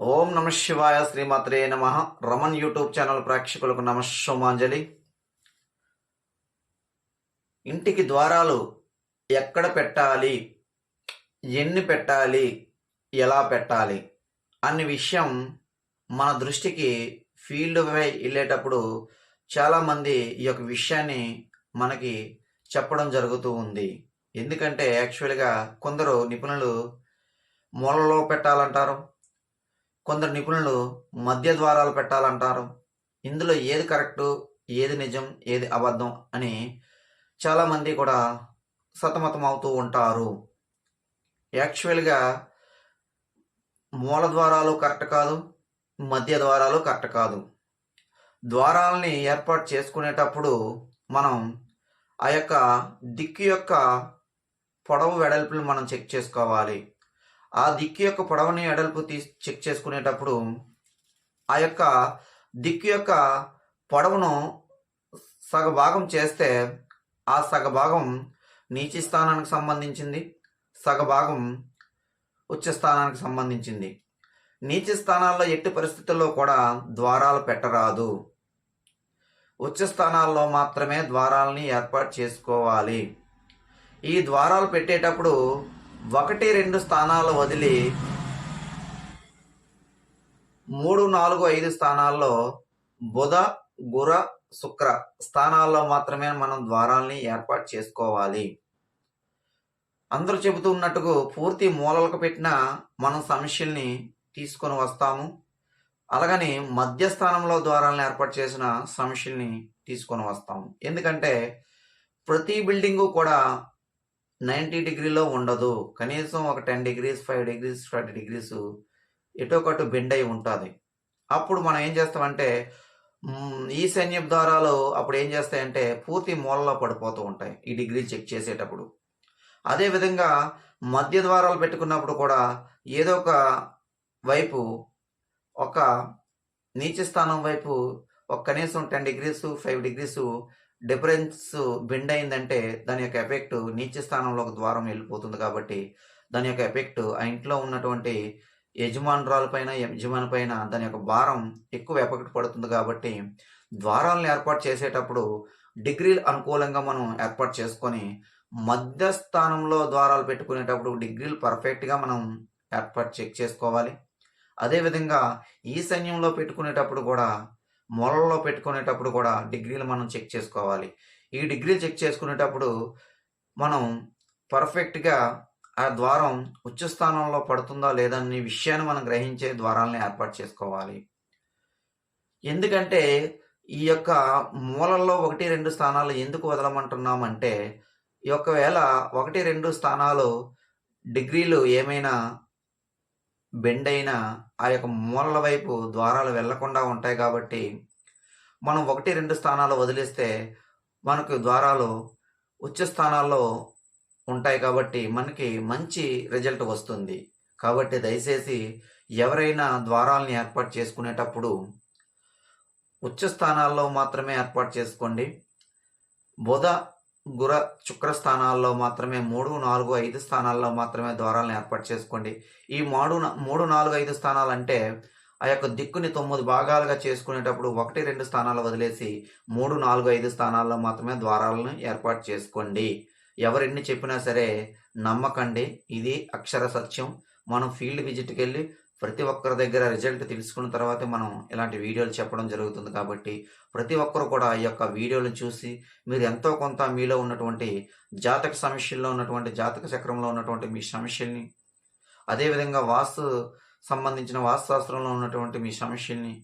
ఓం నమ శివాయ శ్రీమాత్రే నమ. రమన్ యూట్యూబ్ ఛానల్ ప్రేక్షకులకు నమస్సుమాంజలి ఇంటికి ద్వారాలు ఎక్కడ పెట్టాలి? ఎన్ని పెట్టాలి? ఎలా పెట్టాలి? అనే విషయం మన దృష్టికి ఫీల్డ్ వై వెళ్ళేటప్పుడు చాలామంది ఈ యొక్క విషయాన్ని మనకి చెప్పడం జరుగుతూ ఉంది. ఎందుకంటే యాక్చువల్గా కొందరు నిపుణులు మూలలో పెట్టాలంటారు. కొందరు నిపుణులు మధ్య ద్వారాలు పెట్టాలంటారు. ఇందులో ఏది కరెక్టు ఏది నిజం ఏది అబద్ధం అని చాలామంది కూడా సతమతం అవుతూ ఉంటారు. యాక్చువల్గా మూల ద్వారాలు కరెక్ట్ కాదు మధ్య ద్వారాలు కరెక్ట్ కాదు. ద్వారాలని ఏర్పాటు చేసుకునేటప్పుడు మనం ఆ యొక్క దిక్కు యొక్క పొడవు వెడల్పులు మనం చెక్ చేసుకోవాలి. ఆ దిక్కు యొక్క పొడవని ఎడల్పు తీ చెక్ చేసుకునేటప్పుడు ఆ యొక్క దిక్కు యొక్క పొడవును సగభాగం చేస్తే ఆ సగభాగం నీచి స్థానానికి సంబంధించింది సగభాగం ఉచ్చ స్థానానికి సంబంధించింది. నీచ స్థానాల్లో ఎట్టి పరిస్థితుల్లో కూడా ద్వారాలు పెట్టరాదు. ఉచ్చ స్థానాల్లో మాత్రమే ద్వారాలని ఏర్పాటు చేసుకోవాలి. ఈ ద్వారాలు పెట్టేటప్పుడు ఒకటి రెండు స్థానాలు వదిలి మూడు నాలుగు ఐదు స్థానాల్లో బుధ గుర శుక్ర స్థానాల్లో మాత్రమే మనం ద్వారాల్ని ఏర్పాటు చేసుకోవాలి. అందరూ చెబుతూ పూర్తి మూలలకు పెట్టిన మనం సమస్యల్ని తీసుకొని వస్తాము. అలాగని మధ్య స్థానంలో ద్వారాలను ఏర్పాటు చేసిన సమస్యల్ని తీసుకొని వస్తాము. ఎందుకంటే ప్రతి బిల్డింగు కూడా నైంటీ డిగ్రీలో ఉండదు. కనీసం ఒక ten degrees five degrees forty degrees ఎటో ఒకటి బెండ్ అయి ఉంటుంది. అప్పుడు మనం ఏం చేస్తామంటే ఈ సైన్య ద్వారాలు అప్పుడు ఏం చేస్తాయంటే పూర్తి మూలలో పడిపోతూ ఉంటాయి ఈ డిగ్రీ చెక్ చేసేటప్పుడు. అదేవిధంగా మధ్య ద్వారాలు పెట్టుకున్నప్పుడు కూడా ఏదో ఒక వైపు ఒక నీచ స్థానం వైపు ఒక కనీసం ten degrees five degrees difference bend అయిందంటే దాని యొక్క ఎఫెక్ట్ నీచ స్థానంలో ఒక ద్వారం వెళ్ళిపోతుంది కాబట్టి దాని యొక్క ఎఫెక్ట్ ఆ ఇంట్లో ఉన్నటువంటి యజమానురాల పైన యజమాని పైన దాని యొక్క భారం ఎక్కువ ఎఫెక్ట్ పడుతుంది కాబట్టి ద్వారాలను ఏర్పాటు చేసేటప్పుడు డిగ్రీలు అనుకూలంగా మనం ఏర్పాటు చేసుకొని మధ్య స్థానంలో ద్వారాలు పెట్టుకునేటప్పుడు డిగ్రీలు పర్ఫెక్ట్గా మనం ఏర్పాటు చెక్ చేసుకోవాలి. అదేవిధంగా ఈ సైన్యంలో పెట్టుకునేటప్పుడు కూడా మూలల్లో పెట్టుకునేటప్పుడు కూడా డిగ్రీలు మనం చెక్ చేసుకోవాలి. ఈ డిగ్రీలు చెక్ చేసుకునేటప్పుడు మనం పర్ఫెక్ట్గా ఆ ద్వారం ఉచ్చ స్థానంలో పడుతుందా లేదా అనే విషయాన్ని మనం గ్రహించే ద్వారాలని ఏర్పాటు చేసుకోవాలి. ఎందుకంటే ఈ యొక్క మూలల్లో ఒకటి రెండు స్థానాలు ఎందుకు వదలమంటున్నామంటే ఈ ఒకవేళ ఒకటి రెండు స్థానాలు డిగ్రీలు ఏమైనా బెండ్ అయినా ఆ యొక్క మూలల వైపు ద్వారాలు వెళ్ళకుండా ఉంటాయి కాబట్టి మనం ఒకటి రెండు స్థానాలు వదిలేస్తే మనకు ద్వారాలు ఉచ్చ స్థానాల్లో ఉంటాయి కాబట్టి మనకి మంచి రిజల్ట్ వస్తుంది. కాబట్టి దయచేసి ఎవరైనా ద్వారాలను ఏర్పాటు చేసుకునేటప్పుడు ఉచ్చ స్థానాల్లో మాత్రమే ఏర్పాటు చేసుకోండి. బుధ గుర శుక్ర స్థానాల్లో మాత్రమే మూడు నాలుగు ఐదు స్థానాల్లో మాత్రమే ద్వారాలను ఏర్పాటు చేసుకోండి. ఈ మూడు మూడు నాలుగు ఐదు స్థానాలు అంటే ఆ యొక్క దిక్కుని తొమ్మిది భాగాలుగా చేసుకునేటప్పుడు ఒకటి రెండు స్థానాలు వదిలేసి మూడు నాలుగు ఐదు స్థానాల్లో మాత్రమే ద్వారాలను ఏర్పాటు చేసుకోండి. ఎవరెన్ని చెప్పినా సరే నమ్మకండి. ఇది అక్షర సత్యం. మనం ఫీల్డ్ విజిట్కి వెళ్ళి ప్రతి ఒక్కరి దగ్గర రిజల్ట్ తెలుసుకున్న తర్వాత మనం ఇలాంటి వీడియోలు చెప్పడం జరుగుతుంది కాబట్టి ప్రతి ఒక్కరు కూడా ఈ యొక్క వీడియోలు చూసి మీరు ఎంతో కొంత మీలో ఉన్నటువంటి జాతక సమస్యల్లో ఉన్నటువంటి జాతక చక్రంలో ఉన్నటువంటి మీ సమస్యల్ని అదేవిధంగా వాస్తు సంబంధించిన వాస్తుశాస్త్రంలో ఉన్నటువంటి మీ సమస్యల్ని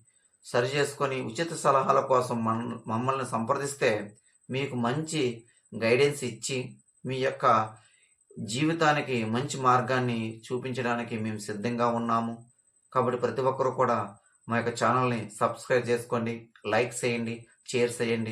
సరి చేసుకొని ఉచిత సలహాల కోసం మన మమ్మల్ని సంప్రదిస్తే మీకు మంచి గైడెన్స్ ఇచ్చి మీ యొక్క జీవితానికి మంచి మార్గాన్ని చూపించడానికి మేము సిద్ధంగా ఉన్నాము. కాబట్టి ప్రతి ఒక్కరూ కూడా మా యొక్క ఛానల్ని సబ్స్క్రైబ్ చేసుకోండి లైక్ చేయండి షేర్ చేయండి.